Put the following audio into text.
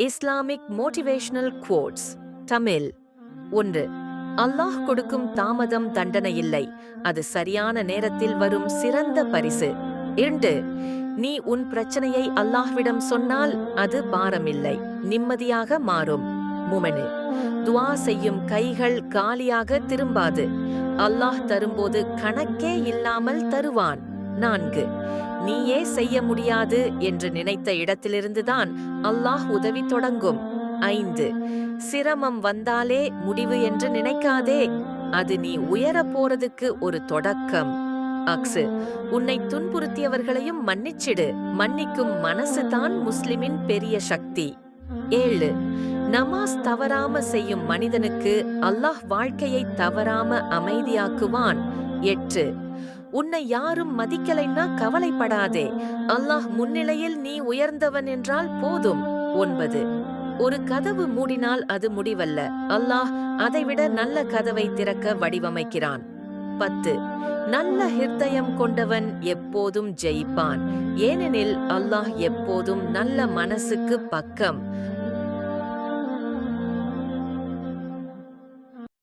Islamic motivational குவோட்ஸ் Tamil. ஒன்று அல்லாஹ் கொடுக்கும் தாமதம் தண்டனை இல்லை அது சரியான நேரத்தில் வரும் சிறந்த பரிசு. இரண்டு நீ உன் பிரச்சனையை அல்லாஹ்விடம் சொன்னால் அது பாரமில்லை நிம்மதியாக மாறும். முமனு துவா செய்யும் கைகள் காலியாக திரும்பாது. அல்லாஹ் தரும்போது கணக்கே இல்லாமல் தருவான். நான்கு. நீயே செய்ய முடியாது என்று நினைத்த இடத்திலிருந்துதான் அல்லாஹ் உதவி தொடங்கும். ஐந்து. சிரமம் வந்தாலே முடிவு என்று நினைக்காதே. அது நீ உயரப் போறதுக்கு ஒரு தொடக்கம். அக்ஸு. உன்னை துன்புறுத்தியவர்களையும் மன்னிச்சிடு. மன்னிக்கும் மனசுதான் முஸ்லிமின் பெரிய சக்தி. ஏழு. நமாஸ் தவறாம செய்யும் மனிதனுக்கு அல்லாஹ் வாழ்க்கையை தவறாம அமைதியாக்குவான். எட்டு. உன்னை யாரும் மதிக்கலைன்னா கவலைப்படாதே. அல்லாஹ் முன்னிலையில் நீ உயர்ந்தவன் என்றால் போதும் ஒன்பது. ஒரு கதவு மூடினால் அது முடிவல்ல. அல்லாஹ் அதைவிட நல்ல கதவை திறக்க வடிவமைக்கிறான். பத்து. நல்ல ஹிருதயம் கொண்டவன் எப்போதும் ஜெயிப்பான். ஏனெனில் அல்லாஹ் எப்போதும் நல்ல மனசுக்கு பக்கம்.